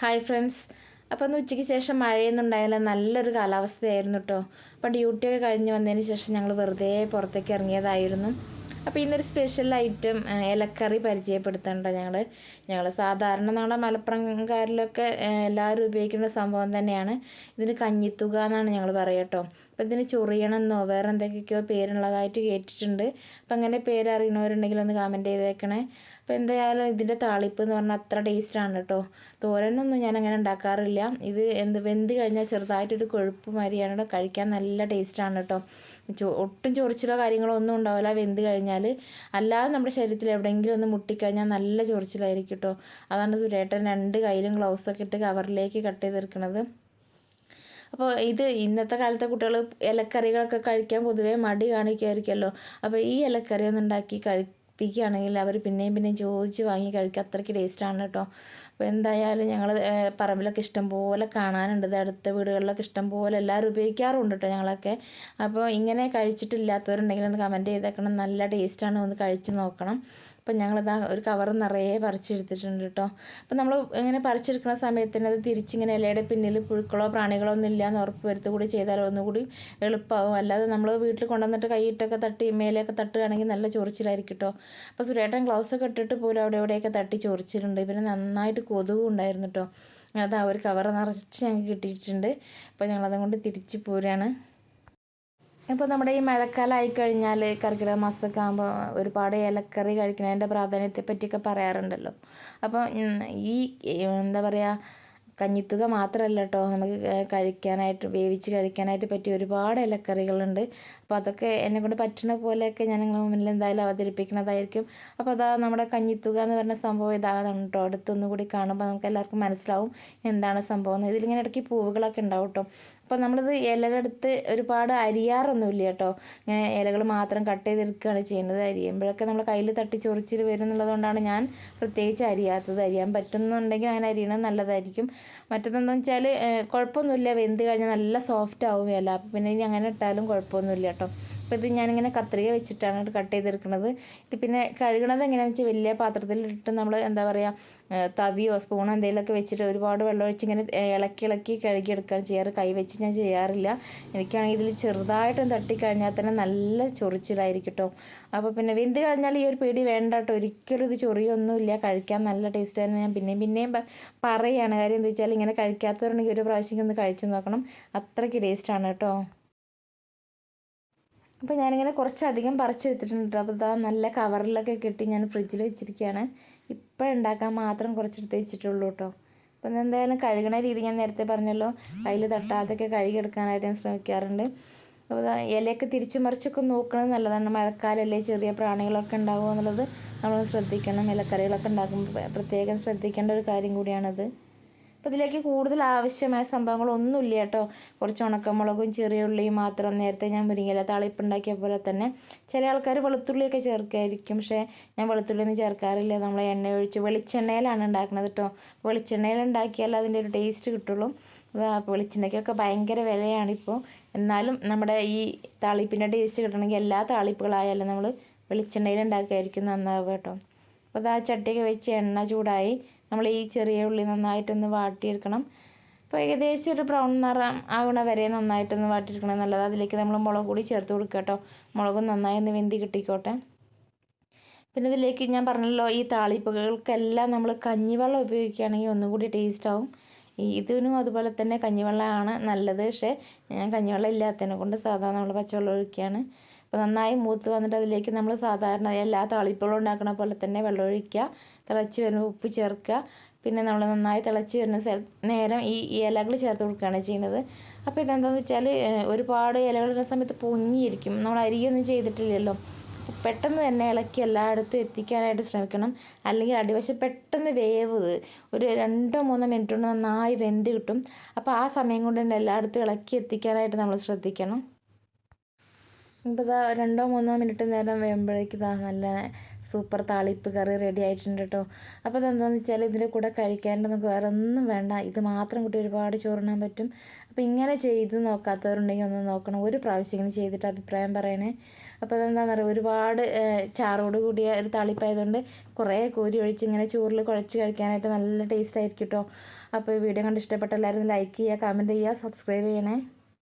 Hi friends അപ്പോൾ ഒന്ന് ഉച്ചയ്ക്ക് ശേഷം മഴയൊന്നും ഉണ്ടായില്ല. നല്ലൊരു കാലാവസ്ഥയായിരുന്നു കേട്ടോ അപ്പോൾ ഡ്യൂട്ടിയൊക്കെ കഴിഞ്ഞ് വന്നതിന് ശേഷം ഞങ്ങൾ വെറുതെ പുറത്തേക്ക് ഇറങ്ങിയതായിരുന്നു. അപ്പോൾ ഇന്നൊരു സ്പെഷ്യൽ ഐറ്റം ഇലക്കറി പരിചയപ്പെടുത്തേണ്ട ഞങ്ങൾ ഞങ്ങൾ സാധാരണ നമ്മുടെ മലപ്പുറംകാരിലൊക്കെ എല്ലാവരും ഉപയോഗിക്കേണ്ട സംഭവം തന്നെയാണ്. ഇതിന് കഞ്ഞിത്തുക എന്നാണ് ഞങ്ങൾ പറയുക കേട്ടോ. അപ്പോൾ ഇതിന് ചൊറിയണമെന്നോ വേറെ എന്തൊക്കെയൊക്കെയോ പേരുള്ളതായിട്ട് കേട്ടിട്ടുണ്ട്. അപ്പം അങ്ങനെ പേരറിയണവരുണ്ടെങ്കിൽ ഒന്ന് കമന്റ് ചെയ്തേക്കണേ. അപ്പോൾ എന്തായാലും ഇതിന്റെ താളിപ്പ് എന്ന് പറഞ്ഞാൽ അത്ര ടേസ്റ്റാണ് കേട്ടോ. തോരനൊന്നും ഞാൻ അങ്ങനെ ഉണ്ടാക്കാറില്ല. ഇത് എന്ത് വെന്ത് കഴിഞ്ഞാൽ ചെറുതായിട്ടൊരു കൊഴുപ്പ് മാതിരിയാണ് കഴിക്കാൻ നല്ല ടേസ്റ്റാണ് കേട്ടോ. ഒട്ടും ചൊറിച്ചിലോ കാര്യങ്ങളോ ഒന്നും ഉണ്ടാവില്ല. വെന്ത് കഴിഞ്ഞാൽ അല്ലാതെ നമ്മുടെ ശരീരത്തിൽ എവിടെയെങ്കിലും ഒന്ന് മുട്ടിക്കഴിഞ്ഞാൽ നല്ല ചൊറിച്ചിലായിരിക്കും കേട്ടോ അതാണ് സുരേട്ടൻ രണ്ട് കയ്യിലും ഗ്ലൗസൊക്കെ ഇട്ട് കവറിലേക്ക് കട്ട് ചെയ്ത് ചെയ്തെടുക്കണത് അപ്പോൾ ഇത് ഇന്നത്തെ കാലത്തെ കുട്ടികൾ ഇലക്കറികളൊക്കെ കഴിക്കാൻ പൊതുവേ മടി കാണിക്കുമായിരിക്കുമല്ലോ. അപ്പോൾ ഈ ഇലക്കറി ഒന്ന് ഉണ്ടാക്കി കഴിപ്പിക്കുകയാണെങ്കിൽ അവർ പിന്നെയും പിന്നെയും ചോദിച്ച് വാങ്ങി കഴിക്കുക അത്രയ്ക്ക് ടേസ്റ്റാണ് കേട്ടോ. അപ്പോൾ എന്തായാലും ഞങ്ങൾ പറമ്പിലൊക്കെ ഇഷ്ടം പോലെ കാണാനുണ്ട് അടുത്ത വീടുകളിലൊക്കെ ഇഷ്ടം പോലെ എല്ലാവരും ഉപയോഗിക്കാറുണ്ട് കേട്ടോ ഞങ്ങളൊക്കെ. അപ്പോൾ ഇങ്ങനെ കഴിച്ചിട്ടില്ലാത്തവരുണ്ടെങ്കിൽ ഒന്ന് കമന്റ് ചെയ്തേക്കണം. നല്ല ടേസ്റ്റാണ് ഒന്ന് കഴിച്ച് നോക്കണം. അപ്പം ഞങ്ങളിതാ ഒരു കവർ നിറയെ പറിച്ചെടുത്തിട്ടുണ്ട് കേട്ടോ. അപ്പം നമ്മൾ ഇങ്ങനെ പറിച്ചെടുക്കുന്ന സമയത്തിന് അത് തിരിച്ചിങ്ങനെ ഇലയുടെ പിന്നിൽ പുഴുക്കളോ പ്രാണികളോ ഒന്നും ഇല്ല എന്ന് ഉറപ്പ് വരുത്തുകൂടി ചെയ്താൽ ഒന്നുകൂടി എളുപ്പമാവും അല്ലാതെ നമ്മൾ വീട്ടിൽ കൊണ്ടുവന്നിട്ട് കൈയിട്ടൊക്കെ തട്ടി മേലെയൊക്കെ തട്ടുകയാണെങ്കിൽ നല്ല ചൊറിച്ചിലായിരിക്കും കേട്ടോ. അപ്പോൾ സുരേട്ടൻ ഒക്കെ ഇട്ടിട്ട് പോലും അവിടെ എവിടെയൊക്കെ തട്ടി ചൊറിച്ചിട്ടുണ്ട്. പിന്നെ നന്നായിട്ട് കൊതുകും ഉണ്ടായിരുന്നു കേട്ടോ. അത് ആ ഒരു കവർ നിറച്ച് ഞങ്ങൾക്ക് കിട്ടിയിട്ടുണ്ട്. അപ്പോൾ ഞങ്ങളതും കൊണ്ട് തിരിച്ച് പോരുകയാണ്. ഇപ്പോൾ നമ്മുടെ ഈ മഴക്കാലമായി കഴിഞ്ഞാൽ കർക്കിടക മാസമൊക്കെ ആകുമ്പോൾ ഒരുപാട് ഇലക്കറി കഴിക്കുന്നതിന്റെ പ്രാധാന്യത്തെ പറ്റിയൊക്കെ പറയാറുണ്ടല്ലോ അപ്പോൾ ഈ എന്താ പറയുക കഞ്ഞിത്തുക മാത്രമല്ല കേട്ടോ നമുക്ക് കഴിക്കാനായിട്ട് വേവിച്ച് കഴിക്കാനായിട്ട് പറ്റിയ ഒരുപാട് ഇലക്കറികളുണ്ട് അപ്പോൾ അതൊക്കെ എന്നെ കൊണ്ട് പറ്റുന്ന പോലെയൊക്കെ ഞാൻ നിങ്ങളുടെ മുന്നിൽ എന്തായാലും അവതരിപ്പിക്കുന്നതായിരിക്കും. അപ്പോൾ അതാ നമ്മുടെ കഞ്ഞിത്തുക എന്ന് പറഞ്ഞ സംഭവം ഇതാണ് കേട്ടോ അടുത്തൊന്നുകൂടി കാണുമ്പോൾ നമുക്ക് എല്ലാവർക്കും മനസ്സിലാവും എന്താണ് സംഭവം ഇതിലിങ്ങനെ ഇടയ്ക്ക് പൂവുകളൊക്കെ ഉണ്ടാവും കേട്ടോ അപ്പോൾ നമ്മളിത് ഇലകളെടുത്ത് ഒരുപാട് അരിയാറൊന്നുമില്ല കേട്ടോ. ഇലകൾ മാത്രം കട്ട് ചെയ്തെടുക്കുകയാണ് ചെയ്യുന്നത്. അരിയുമ്പോഴൊക്കെ നമ്മൾ കയ്യിൽ തട്ടി ചൊറിച്ചിൽ വരുന്നുള്ളത് കൊണ്ടാണ് ഞാൻ പ്രത്യേകിച്ച് അരിയാത്തത്. അരിയാൻ പറ്റുന്നുണ്ടെങ്കിൽ അങ്ങനെ അരിയണത് നല്ലതായിരിക്കും. മറ്റേതെന്ന് വെച്ചാൽ കുഴപ്പമൊന്നുമില്ല. വെന്ത് കഴിഞ്ഞാൽ നല്ല സോഫ്റ്റ് ആവും ഇല. അപ്പോൾ പിന്നെ ഇനി അങ്ങനെ ഇട്ടാലും കുഴപ്പമൊന്നുമില്ല കേട്ടോ. അപ്പോൾ ഇത് ഞാനിങ്ങനെ കത്രിക വെച്ചിട്ടാണ് കട്ട് ചെയ്തെടുക്കുന്നത്. ഇത് പിന്നെ കഴുകണത് എങ്ങനെയാണെന്ന് വെച്ചാൽ വലിയ പാത്രത്തിലിട്ട് നമ്മൾ എന്താ പറയുക തവിയോ സ്പൂണോ എന്തെങ്കിലുമൊക്കെ വെച്ചിട്ട് ഒരുപാട് വെള്ളം ഒഴിച്ച് ഇങ്ങനെ ഇളക്കി ഇളക്കി കഴുകിയെടുക്കുകയാണ് ചെയ്യാറ്. കൈ വെച്ച് ഞാൻ ചെയ്യാറില്ല. എനിക്കാണെങ്കിൽ ഇതിൽ ചെറുതായിട്ടും തട്ടിക്കഴിഞ്ഞാൽ തന്നെ നല്ല ചൊറിച്ചിലായിരിക്കും കേട്ടോ അപ്പോൾ പിന്നെ വെന്ത് കഴിഞ്ഞാൽ ഈ ഒരു പേടി വേണ്ട കേട്ടോ ഒരിക്കലും ഇത് ചൊറിയൊന്നുമില്ല. കഴിക്കാൻ നല്ല ടേസ്റ്റ് തന്നെ ഞാൻ പിന്നെയും പിന്നെയും പറയുകയാണ് കാര്യം എന്താ വെച്ചാൽ ഇങ്ങനെ കഴിക്കാത്തവരുണ്ടെങ്കിൽ ഒരു പ്രാവശ്യം ഒന്ന് കഴിച്ചു നോക്കണം. അത്രയ്ക്ക് ടേസ്റ്റാണ് കേട്ടോ അപ്പോൾ ഞാനിങ്ങനെ കുറച്ചധികം പറിച്ചെടുത്തിട്ടുണ്ട്. കേട്ടോ അപ്പോൾ ഇതാ നല്ല കവറിലൊക്കെ കെട്ടി ഞാൻ ഫ്രിഡ്ജിൽ വെച്ചിരിക്കുകയാണ് ഇപ്പോൾ ഉണ്ടാക്കാൻ മാത്രം കുറച്ചെടുത്ത് വെച്ചിട്ടുള്ളൂ കേട്ടോ അപ്പോൾ എന്തായാലും കഴുകണ രീതി ഞാൻ നേരത്തെ പറഞ്ഞല്ലോ. കയ്യിൽ തട്ടാതൊക്കെ കഴുകിയെടുക്കാനായിട്ട് ഞാൻ ശ്രമിക്കാറുണ്ട്. അപ്പോൾ ഇലയൊക്കെ തിരിച്ചു മറിച്ചൊക്കെ നോക്കണത് നല്ലതാണ്. മഴക്കാലല്ലേ ചെറിയ പ്രാണികളൊക്കെ ഉണ്ടാകുമോ എന്നുള്ളത് നമ്മൾ ശ്രദ്ധിക്കണം. ഇലക്കറികളൊക്കെ ഉണ്ടാക്കുമ്പോൾ പ്രത്യേകം ശ്രദ്ധിക്കേണ്ട ഒരു കാര്യം കൂടിയാണത്. അപ്പോൾ ഇതിലേക്ക് കൂടുതൽ ആവശ്യമായ സംഭവങ്ങളൊന്നുമില്ല കേട്ടോ. കുറച്ച് ഉണക്കമുളകും ചെറിയ ഉള്ളിയും മാത്രം നേരത്തെ ഞാൻ മുരിങ്ങയില താളിപ്പുണ്ടാക്കിയ പോലെ തന്നെ ചില ആൾക്കാർ വെളുത്തുള്ളിയൊക്കെ ചേർക്കായിരിക്കും. പക്ഷേ ഞാൻ വെളുത്തുള്ളിയൊന്നും ചേർക്കാറില്ല. നമ്മൾ എണ്ണ ഒഴിച്ച് വെളിച്ചെണ്ണയിലാണ് ഉണ്ടാക്കുന്നത് കേട്ടോ. വെളിച്ചെണ്ണയിൽ ഉണ്ടാക്കിയാൽ അതിന്റെ ഒരു ടേസ്റ്റ് കിട്ടുള്ളൂ. വെളിച്ചെണ്ണയ്ക്കൊക്കെ ഭയങ്കര വിലയാണിപ്പോൾ എന്നാലും നമ്മുടെ ഈ താളിപ്പിന്റെ ടേസ്റ്റ് കിട്ടണമെങ്കിൽ എല്ലാ താളിപ്പുകളായാലും നമ്മൾ വെളിച്ചെണ്ണയിൽ ഉണ്ടാക്കുകയായിരിക്കും നന്നാവുക കേട്ടോ. അപ്പോൾ ആ ചട്ടിയൊക്കെ വെച്ച് എണ്ണ ചൂടായി നമ്മൾ ഈ ചെറിയ ഉള്ളി നന്നായിട്ടൊന്ന് വാട്ടിയെടുക്കണം. അപ്പോൾ ഏകദേശം ഒരു ബ്രൗൺ നിറം ആവണ വരെ നന്നായിട്ടൊന്ന് വാട്ടിയെടുക്കണം. നല്ലത് അതിലേക്ക് നമ്മൾ മുളക് കൂടി ചേർത്ത് കൊടുക്കുക കേട്ടോ. മുളകും നന്നായി ഒന്ന് വെന്തി കിട്ടിക്കോട്ടെ. പിന്നെ ഇതിലേക്ക് ഞാൻ പറഞ്ഞല്ലോ ഈ താളിപ്പുകൾക്കെല്ലാം നമ്മൾ കഞ്ഞിവെള്ളം ഉപയോഗിക്കുകയാണെങ്കിൽ ഒന്നുകൂടി ടേസ്റ്റ് ആവും. ഇതിനും അതുപോലെ തന്നെ കഞ്ഞിവെള്ളമാണ് നല്ലത്. പക്ഷേ ഞാൻ കഞ്ഞിവെള്ളം ഇല്ലാത്തതിനെ കൊണ്ട് സാധാരണ നമ്മൾ പച്ചവെള്ളം ഒഴിക്കുകയാണ്. അപ്പോൾ നന്നായി മൂത്ത് വന്നിട്ട് അതിലേക്ക് നമ്മൾ സാധാരണ എല്ലാ തളിപ്പുകളും ഉണ്ടാക്കുന്ന പോലെ തന്നെ വെള്ളമൊഴിക്കുക തിളച്ച് വരുമ്പോൾ ഉപ്പ് ചേർക്കുക. പിന്നെ നമ്മൾ നന്നായി തിളച്ച് വരുന്ന സ്ഥല നേരം ഈ ഇലകൾ ചേർത്ത് കൊടുക്കുകയാണ് ചെയ്യുന്നത്. അപ്പോൾ ഇതെന്താണെന്ന് വെച്ചാൽ ഒരുപാട് ഇലകൾ ഇടുന്ന സമയത്ത് പൊങ്ങിയിരിക്കും. നമ്മൾ അരിയൊന്നും ചെയ്തിട്ടില്ലല്ലോ. പെട്ടെന്ന് തന്നെ ഇളക്കി എല്ലായിടത്തും എത്തിക്കാനായിട്ട് ശ്രമിക്കണം. അല്ലെങ്കിൽ അടിവശം പെട്ടെന്ന് വേവ് ഒരു രണ്ടോ മൂന്നോ മിനിറ്റ് കൊണ്ട് നന്നായി വെന്ത് കിട്ടും. അപ്പോൾ ആ സമയം കൊണ്ട് തന്നെ എല്ലായിടത്തും ഇളക്കി എത്തിക്കാനായിട്ട് നമ്മൾ ശ്രദ്ധിക്കണം. ഇപ്പോൾ ഇതാ രണ്ടോ മൂന്നോ മിനിറ്റ് നേരം വേകുമ്പോഴേക്ക് ഇതാ നല്ല സൂപ്പർ താളിപ്പ് കറി റെഡി ആയിട്ടുണ്ട് കേട്ടോ അപ്പോൾ ഇതെന്താണെന്ന് വെച്ചാൽ ഇതിന്റെ കൂടെ കഴിക്കാനായിട്ട് നമുക്ക് വേറെ ഒന്നും വേണ്ട. ഇത് മാത്രം കൂട്ടി ഒരുപാട് ചോറിനാൻ പറ്റും. അപ്പോൾ ഇങ്ങനെ ചെയ്ത് നോക്കാത്തവരുണ്ടെങ്കിൽ ഒന്ന് നോക്കണം. ഒരു പ്രാവശ്യം ഇങ്ങനെ ചെയ്തിട്ട് അഭിപ്രായം പറയണേ. അപ്പോൾ അതെന്താണെന്ന് പറയുക ഒരുപാട് ചാറോട് കൂടിയ ഒരു താളിപ്പായതുകൊണ്ട് കുറേ കോരി ഒഴിച്ച് ഇങ്ങനെ ചോറിൽ കുഴച്ച് കഴിക്കാനായിട്ട് നല്ല ടേസ്റ്റ് ആയിരിക്കും കേട്ടോ അപ്പോൾ ഈ വീഡിയോ കണ്ട് ഇഷ്ടപ്പെട്ട എല്ലാവരും ലൈക്ക് ചെയ്യുക കമന്റ് ചെയ്യുക സബ്സ്ക്രൈബ് ചെയ്യണേ.